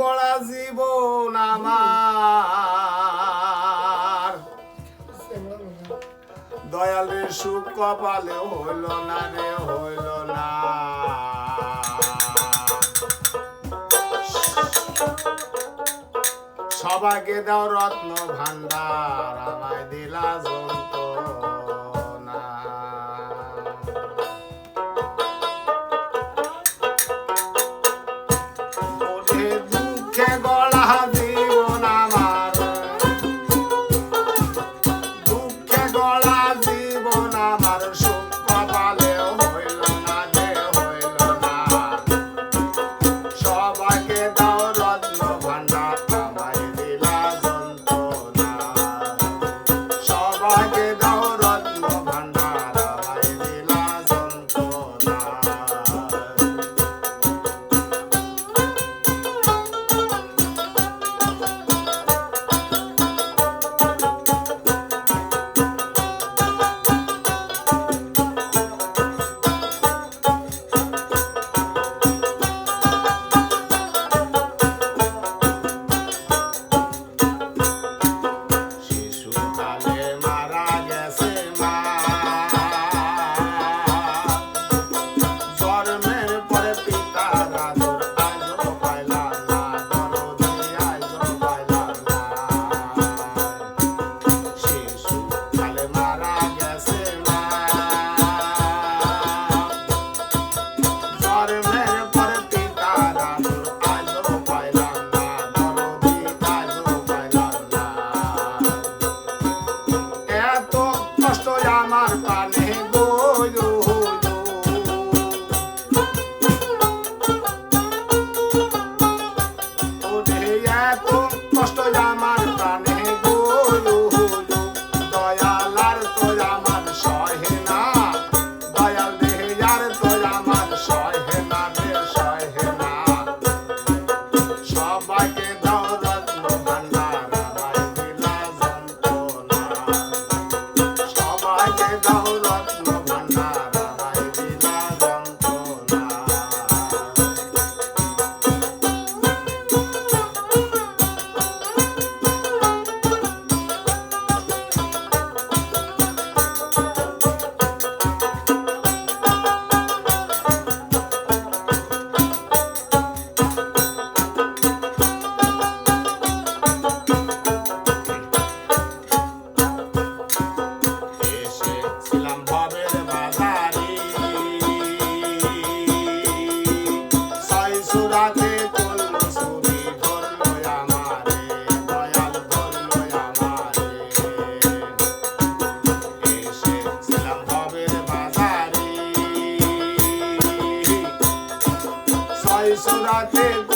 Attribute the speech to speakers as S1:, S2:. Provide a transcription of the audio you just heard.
S1: গড়া জীবন আমার। দয়াল সুখ কপালে হইল না রে, হইল না। সবাইকে দাও রত্ন ভান্ডার আমায় দিলা জন্তু para o jogo. cantar el programa. la tel